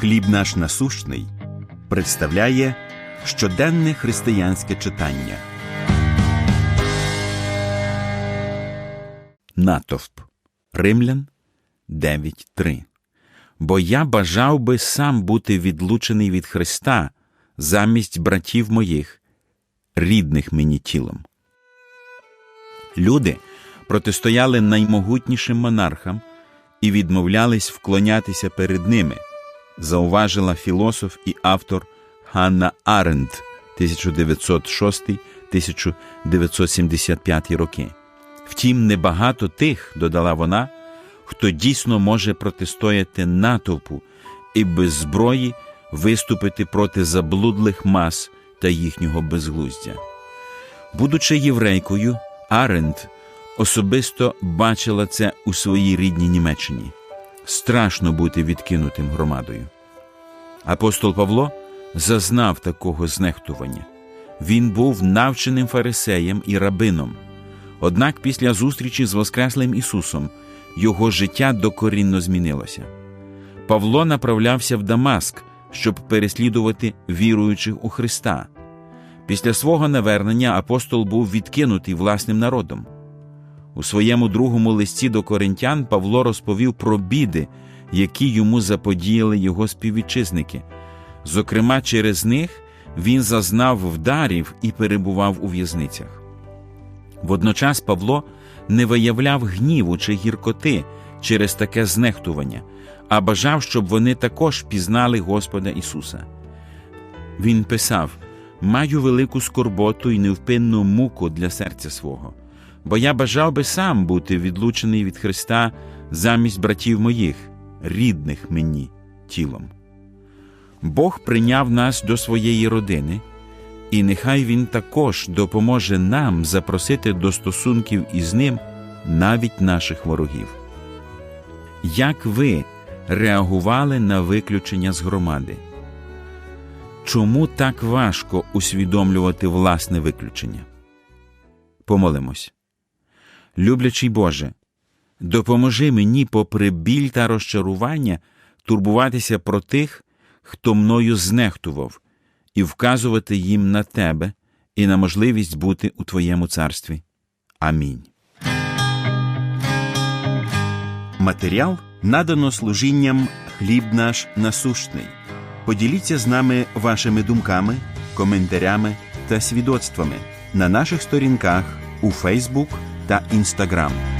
Хліб наш насущний представляє щоденне християнське читання. Натовп Римлян 9.3 Бо я бажав би сам бути відлучений від Христа замість братів моїх, рідних мені тілом. Люди протистояли наймогутнішим монархам і відмовлялись вклонятися перед ними, зауважила філософ і автор Ганна Аренд 1906-1975 роки. Втім, небагато тих, додала вона, хто дійсно може протистояти натовпу і без зброї виступити проти заблудлих мас та їхнього безглуздя. Будучи єврейкою, Аренд особисто бачила це у своїй рідній Німеччині. Страшно бути відкинутим громадою. Апостол Павло зазнав такого знехтування. Він був навченим фарисеєм і рабином. Однак після зустрічі з Воскреслим Ісусом його життя докорінно змінилося. Павло направлявся в Дамаск, щоб переслідувати віруючих у Христа. Після свого навернення апостол був відкинутий власним народом. У своєму другому листі до коринтян Павло розповів про біди, які йому заподіяли його співвітчизники. Зокрема, через них він зазнав вдарів і перебував у в'язницях. Водночас Павло не виявляв гніву чи гіркоти через таке знехтування, а бажав, щоб вони також пізнали Господа Ісуса. Він писав: Маю велику скорботу і невпинну муку для серця свого, бо я бажав би сам бути відлучений від Христа замість братів моїх, рідних мені тілом. Бог прийняв нас до своєї родини, і нехай Він також допоможе нам запросити до стосунків із ним навіть наших ворогів. Як ви реагували на виключення з громади? Чому так важко усвідомлювати власне виключення? Помолимось. Люблячий Боже, допоможи мені, попри біль та розчарування, турбуватися про тих, хто мною знехтував, і вказувати їм на Тебе і на можливість бути у Твоєму царстві. Амінь. Матеріал надано служінням хліб наш насущний. Поділіться з нами вашими думками, коментарями та свідоцтвами на наших сторінках у Фейсбук та Інстаграм.